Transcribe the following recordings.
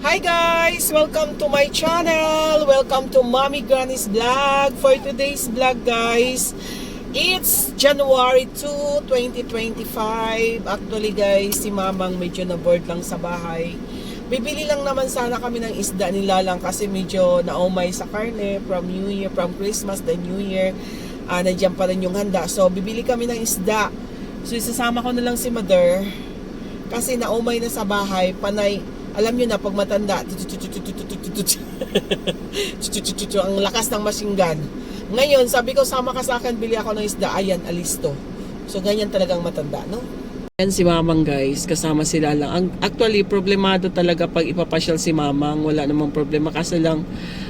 Hi guys! Welcome to my channel! Welcome to Mommy Granny's Vlog! For today's vlog guys, it's January 2, 2025. Actually guys, si Mamang medyo na-board lang sa bahay. Bibili lang naman sana kami ng isda nila lang kasi medyo naumay sa karne from New Year, from Christmas, the New Year. Ah, nandiyan pa rin yung handa. So, bibili kami ng isda. So, isasama ko na lang si Mother. Kasi naumay na sa bahay, panay, alam nyo na, pag matanda, ang lakas ng machine gun. Ngayon, sabi ko, sama ka sa akin, bili ako ng isda, ayan, alisto. So, ganyan talagang matanda, no? Yan si Mamang guys, kasama sila lang. Ang, actually, problemado talaga pag ipapasyal si Mamang. Wala namang problema kasi lang,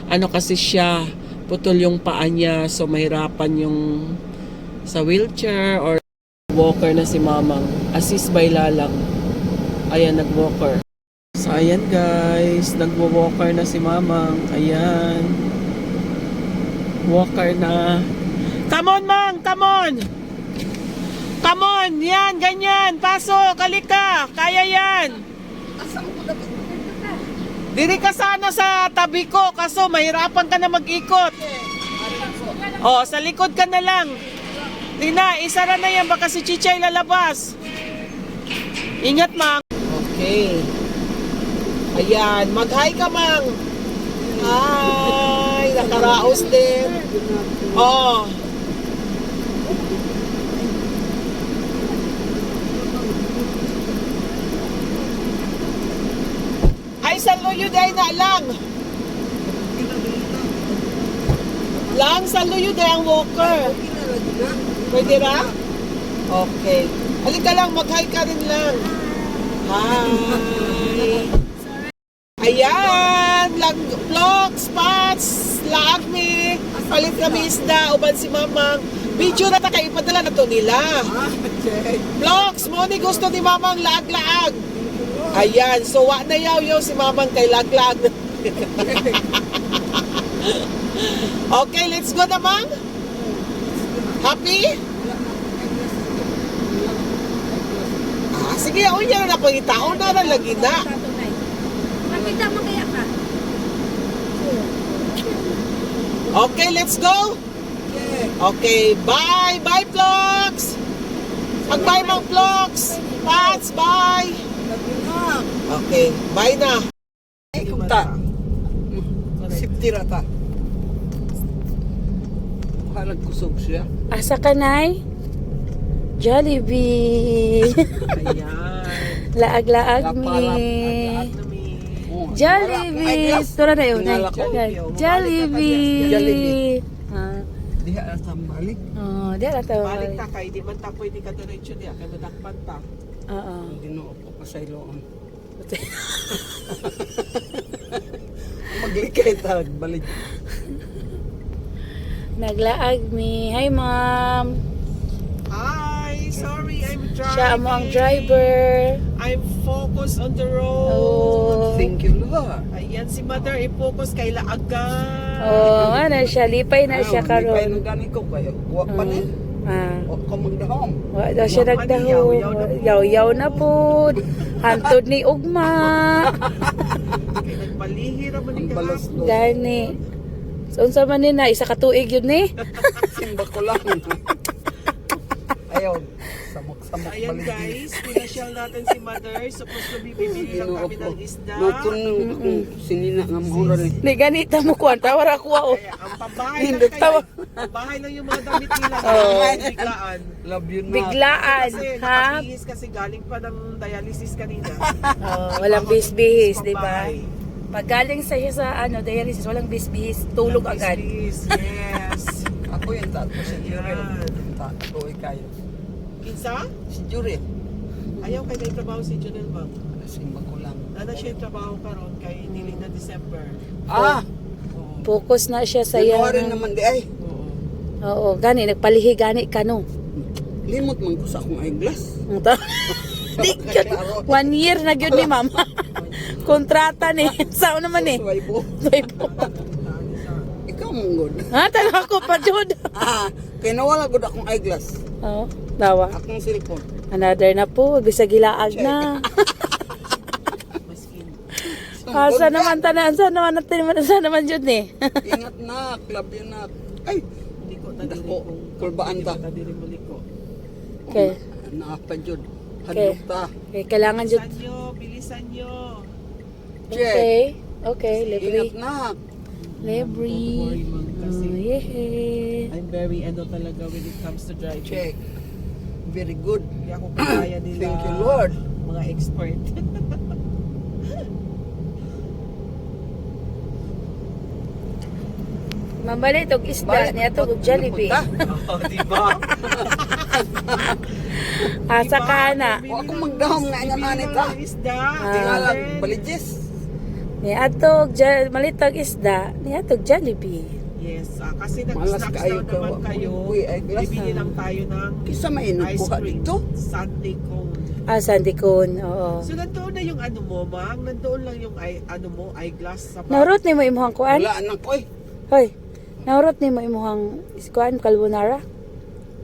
ano kasi siya, putol yung paa niya, so mahirapan yung sa wheelchair or walker na si Mamang. Assist by Lalang. Ayan, nag-walker. So, ayan guys, nagwo-walker na si Mamang. Ayan. Walker na. Come on, Mang! Come on! Come on! Yan, ganyan! Pasok! Kalika! Kaya yan! Diri ka sana sa tabi ko kaso mahirapan ka na mag-ikot. Oh, sa likod ka na lang. Tina, isara na yan baka si Chichay lalabas. Ingat, Mang. Okay. Ayan, mag-hi ka, Mang. Hi, nakaraos din. Oh. Ay, saluyo day na lang. Lang, saluyo day ang walker. Pwede ra? Okay. Halika lang, mag-hi ka rin lang. Hi. Ayan, lag, vlog, spots, lag me. Palit kami isda, uban si mamang. Video na ta kay ipadala na to nila. Vlogs, mo ni gusto ni mamang laag-laag. Ayan, so wa na yaw yaw si mamang kay lag-lag. okay, let's go na mang. Happy? Ah, sige, o yan na pangitaon na na lagi na. Makita mo kaya ka? Okay, let's go. Okay, bye. Bye, vlogs. Mag-bye mga vlogs. Pats, bye. Okay, bye na. Kunta. Sipti rata. Halag kusog siya. Asa ka, Nay? Jollibee. Ayan. Laag-laag mi. Laag na mi. Jollibee. Tura na yun. Jollibee. Jollibee. Ah, Diha ang tambalik. Oh, di ala to. Balik ta kay di man ta pwede ka diretso diya kay madakpan ta. Oo. Ginoo ko pa sa iloon. Maglikay ta balik. Naglaag mi. Hi, ma'am. Hi, sorry I'm driving. Siya mo ang driver. I'm focused on the road. Oh. Thank you Lord. Ayan si mother i-focus kay laagan. Oh, ano siya. Lipay na siya karon. nang gani ko kayo. Wa pa ni. Ah. Wa ka magdahom. Wa daw siya Wa pa ni, nagdaho. yaw-yaw na po. Na. Hantod ni Ugma. Kay nagpalihira man ni do. Gani. So, unsa man ni na, isa ka tuig yun ni. Simba ko lang. Ayaw. Samok-samok Ayan balik. guys, pinasyal natin si mother. Supposed to be bibili lang kami ng isda. Natunong akong sinina nga mahura ni. Ni ganita mo kuan tawar ako ako. Kaya ang pambahay Hindi, lang kayo. Pambahay lang yung mga damit nila. Biglaan. Love you na. Biglaan, Kasi ha? nakabihis kasi galing pa ng dialysis kanina. Oh, walang bis-bis, di ba? Pag galing sa sa ano, dialysis, walang bis-bis, tulog agad. Yes. Ako yung tato si Jury. Yan. Tato kayo. Kinsa? Si Jury. Ayaw kay may trabaho si Junel Bang. Simba ko lang. Nana siya yung trabaho karon kay niling na December. Ah! Oo. Focus na siya sa January yan. naman di ay. Oo. Oo, gani nagpalihi gani ka no. Limot man ko sa akong eyeglass. Ang ta- Di. One year na yun ni mama. Kontrata ni. Sao naman eh. Swaybo. Ay po. Ikaw mong good. Ha, tala ko pa jud. Ah, kaya nawala good akong eyeglass. Oo, dawa. Akong cellphone. Another na po, bisa gilaag na. Maskin. Asa naman tanan, asa naman natin, asa naman yun eh. Ingat na, club yun na. Ay, Hindi ko Dako, kung kulbaan ta. ko tadiri mo liko. Okay. naapa jud. Okay. Hadlok ta. Okay, kailangan dyan. Bilisan. Check. Okay. Okay, libre. Ingat na. Libre. Oh, yeah. I'm very ano talaga when it comes to driving. Check. Very good. Hindi ako kaya nila. Thank you, Lord. Mga expert. Mambali itong isda niya ito, Jollibee. oh, di ba? Asa ka na. Wa ko magdahom nga nga manit ha. Isda. Ah. Tingalag, baligis. Ni atog malitag isda, ni atog Jollibee. Yes, ah, kasi Malas nag-snacks kayo daw ka, naman kayo. Uy, ay, glass Bibili na. lang tayo ng Kisa mainom ice kuha cream. dito. Sunday cone. Ah, Sandicon, oo. So nandoon na yung ano mo, Mang. Nandoon lang yung eye, ano mo, eyeglass sa bag. Naurot ni mo imuhang kuan? Wala anak ko eh. Hoy. Naurot ni mo imuhang kuan carbonara?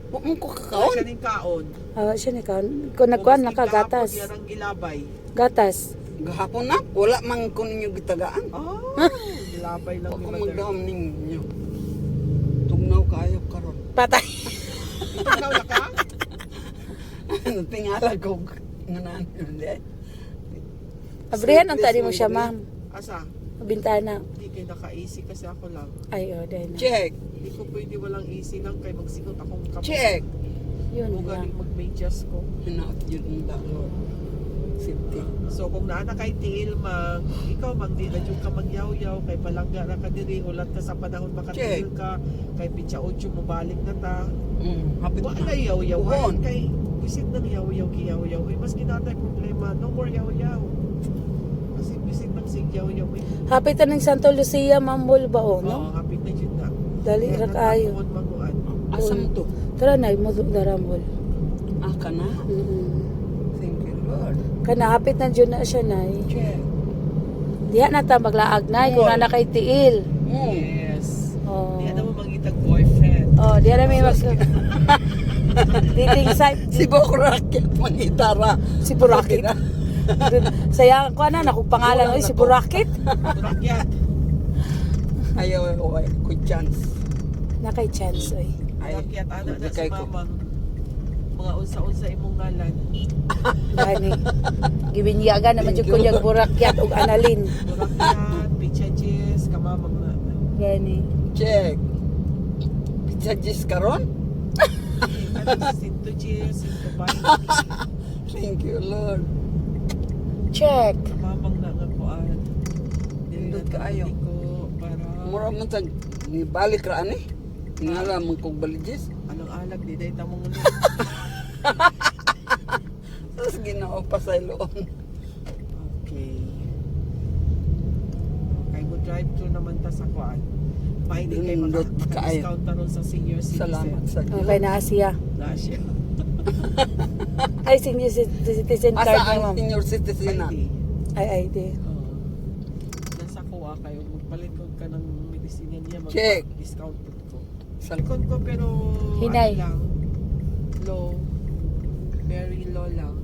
Huwag mo ko Kaon? kakaon. Siya ning kaon. Ah, siya ni kaon. Kung nagkuan maski gahapon, gatas. ang ilabay. Gatas. Gahapon na. Wala man ko ninyo gitagaan. Oh, Labay lang ni Huwag Mother. dam ninyo. Tungnaw kayo karon. Patay. Tungnaw na ka? Ano tingala ko nga nanon di. Abrihan ang tadi mo siya, ma'am. Asa? Bintana. Hindi kayo naka-AC kasi ako lang. Ay, oh, dahil na. Check. Hindi ko pwede walang AC lang kay magsikot akong kamay. Check. Yun Huwag lang. galing mag-medyas ko. Hinaot yun ang Lord. 50. So kung naa kay tiil mang ikaw mang di na jud ka magyawyaw kay palangga ra ka diri ulat ka sa panahon makatiil ka kay pitsa ocho mo balik na ta. Mm, hapit Wala na. yaw-yaw kay bisit nang yaw-yaw kiyaw-yaw. Uy, eh, mas kinatay problema. No more yaw-yaw. Kasi bisit nang sigyaw-yaw. Eh. Hapit ng Santo Lucia, Mambol ba o, no? Oo, hapit na jud na. Dali ra kayo. Asam to. Tara na, mo darambol. Ah, ka na? Mm -hmm. Lord. Kana hapit na dyan na siya na Check. Diha na ta maglaag na kung na kay tiil. Mm. Yes. Oh. Di na mo mangitag boyfriend. Oh, diha na may mag Dating site Si Boko Racket, mangitara. si Burakit. Sayang ko na nakong pangalan oy si Burakit. Rakyat. Ayaw, ayaw, ko chance. Na kay chance oy. Ay, Rakyat ana na si ko. mamang mga unsa-unsa imong ngalan. Gani. Gibinyaga naman jud ko yung Burakyat ug Analin. Rakyat, Pichaches, kamamang na. Gani. Check. Pizza Gis karon? Sinto Bay, Thank you, Lord. Check. kamamang na nga kuan. Dili Indot na kaayo. ko para Mura man sa ni balik ra ani. Ngala man kog baligis. anong alag di day tamong. Tapos ginao pa sa iloon. Okay. Kay mo drive thru naman ta sa kuan. Pwede kay maka, Indot kaayo. discount ta ron sa senior citizen. Salamat sa Diyos. Okay na siya. Na siya. Ay senior citizen Asa card ni ang ma'am. senior citizen na? Pwede. Ay ay di. Oo. nasa kuha kayo, magpalit ko ka ng medisina niya, Check. mag-discount ko. Sa Salikon ko pero Hinay. ano lang, low, very low lang.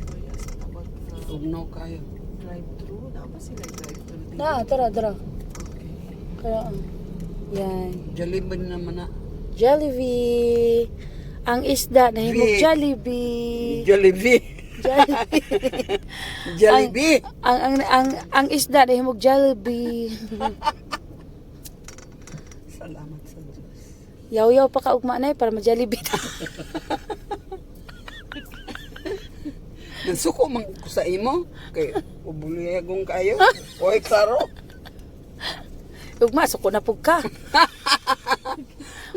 Kaya sa kapag na tugnaw kayo. drive-thru, na ba sila drive-thru? dito? Na, tara, tara. Okay. Kaya um, yan. Jollibee naman na. Jollibee. Ang isda na himog Big. Jollibee. Jollibee. Jollibee. Jollibee. ang ang ang ang isda na himog Jollibee. Salamat sa Diyos. Yaw-yaw pa ka ugma na eh, para ma-Jollibee. Nagsuko man ko sa imo. Kay ubuliyagong kayo. Oy, klaro. ugma suko na pug ka.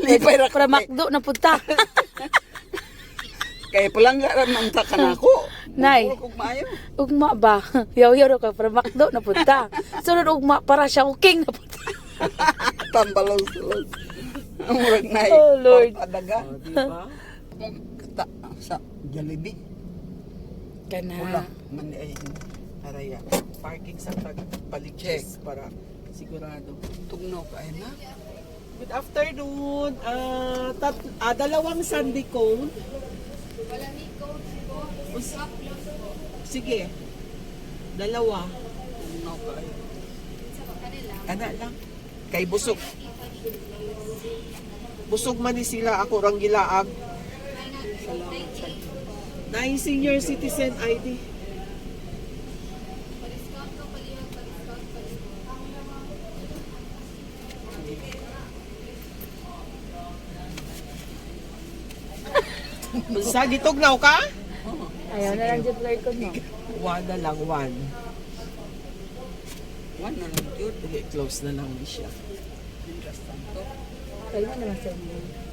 Lipay ra Para ko. makdo na punta. Kay palangga ra man ta kanako. Nay. Ugma ba? Yaw-yaw ra ka para makdo na punta. Sunod ugma para siya uking na punta. Tambalong sulod. Ang murag nay. Oh, Lord. Adaga. Oh, di ba? Kata sa Jollibee. Kana. Wala. Man ay araya. Parking sa tag paligches para sigurado. Tugnaw kayo na. Good afternoon. Ah, tat ah, dalawang Sunday cone. Us- Sige. Dalawa. Tugnaw kayo. Ana lang. Kay busog. Busog man ni sila ako rang gilaag. Na senior citizen ID. Sa gitugnaw ka? Ayaw na lang flirt ko no. One na lang, one. One na lang yun. Dili, close na lang ni siya. Mo naman sa inyo.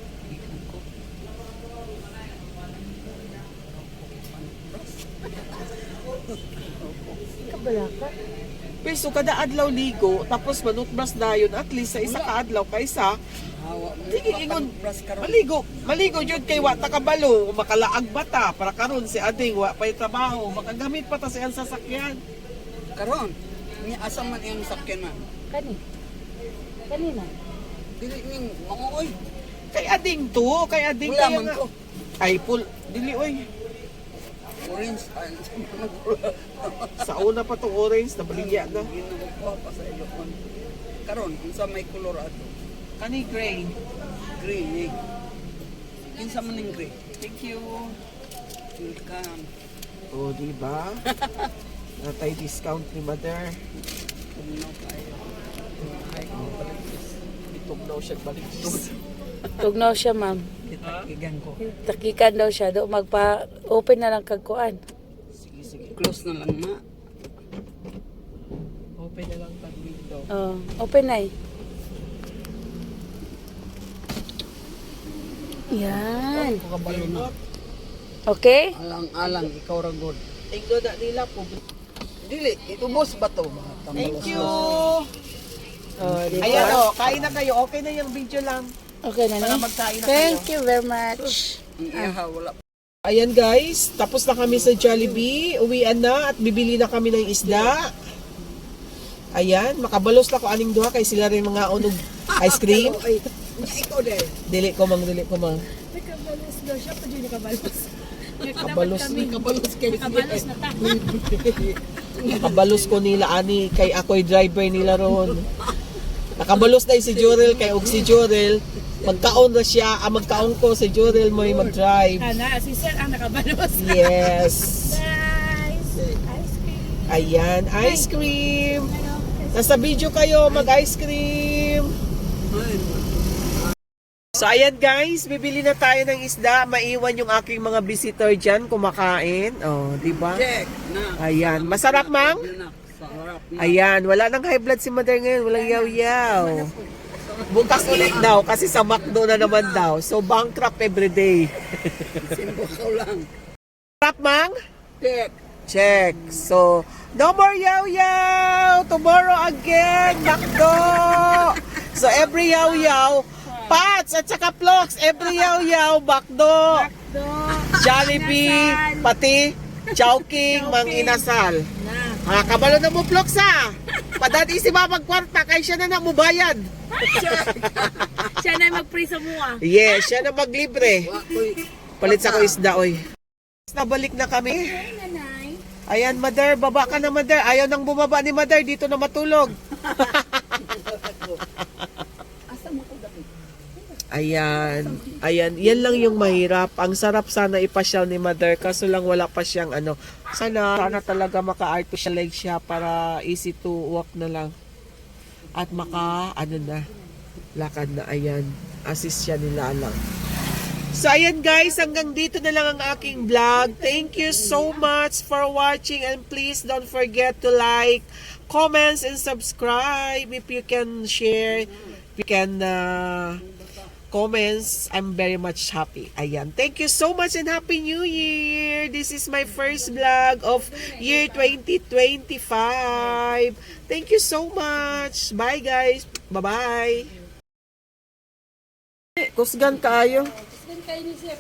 Ikan ko. Kabala ka. Peso kada adlaw ligo, tapos manutbras dayon at least sa isa ka adlaw kaysa. Sige, ingon. Maligo. Maligo jud kay wa ta kabalo, makalaag bata para karon si ading wa pay trabaho, makagamit pa ta sa iyang sasakyan. Karon. Ni asa man iyang sakyanan. Kani. Kanina. Dili ning maoy. Kay ading to, kay ading Wala man nga. ko. Ay pul dili oy. Orange. ay, Sa una pa tong orange na baligya na. Ginagawa pa sa ilokon. Karon, unsa may color ato? Kani gray. Green eh. Kinsa man ning gray? Thank you. Welcome. Oh, di ba? Natay discount ni mother. Tugnaw kayo. Ay, balik. Itugnaw siya balik. Tugnaw siya ma'am. Kitakigan ko. Takikan daw siya. Do magpa-open na lang kagkuan. sige, sige. Close na lang na. Open na lang pag window. Oh, open na eh. Yan. Na. Okay? Alang-alang, ikaw ra god. Tingdo na nila po. Dili, itubos ba to? Thank you. Oh? Ayan o, kain na kayo. Okay na yung video lang. Okay na Para na. magkain na Thank kayo. you very much. Iha, wala. Ayan guys, tapos na kami sa Jollibee. Uwian na at bibili na kami ng isda. Ayan, makabalos na ko aning duha kay sila rin mga unog ice cream. Ay, ikaw din. Dili ko mang, dili ko mang. Nakabalos daw siya. Pwede nakabalos. Kabalos ni. Kabalos kayo. Nakabalos na ta. Nakabalos ko nila ani kay ako'y driver nila ron. Nakabalos na si Jorel kay og si Jorel. Magkaon na siya, ah, magkaon ko si Jorel mo'y mag-drive. Ana, si Sir ang nakabalos. Yes. Guys, ice cream. Ayan, ice cream. Nasa video kayo, mag-ice cream. So ayan guys, bibili na tayo ng isda. Maiwan yung aking mga visitor dyan kumakain. Oh, di ba? Ayan, masarap mang? Ayan, wala nang high blood si mother ngayon. Walang yaw-yaw. Bukas ulit daw kasi sa McDo na naman daw. So bankrupt everyday. Simbo ko lang. Sarap mang? Check. Check. So, no more yaw-yaw. Tomorrow again, McDo. So, every yaw-yaw, Pats at saka Plox, every yaw-yaw, McDo, Do. Jollibee, pati Chowking, Mang Inasal. Ha, kabalo na mo Plox ha. Padati si Mamag Kwarta, kay siya na na mo bayad. Siya na mag-pray sa mua. Yes, siya na maglibre. Palit sa ko isda, oy. Nabalik na kami. Ayan, mother, baba ka na, mother. Ayaw nang bumaba ni mother, dito na matulog. Ayan. Ayan. Yan lang yung mahirap. Ang sarap sana ipasyal ni mother. Kaso lang wala pa siyang ano. Sana, sana talaga maka-artificial leg siya para easy to walk na lang. At maka, ano na, lakad na. Ayan. Assist siya nila lang. So ayan guys, hanggang dito na lang ang aking vlog. Thank you so much for watching and please don't forget to like, comments, and subscribe if you can share, if you can uh, comments. I'm very much happy. Ayan. Thank you so much and Happy New Year! This is my first vlog of year 2025. Thank you so much. Bye guys. Bye-bye. Kusgan kaayo. Kayo ni Sir.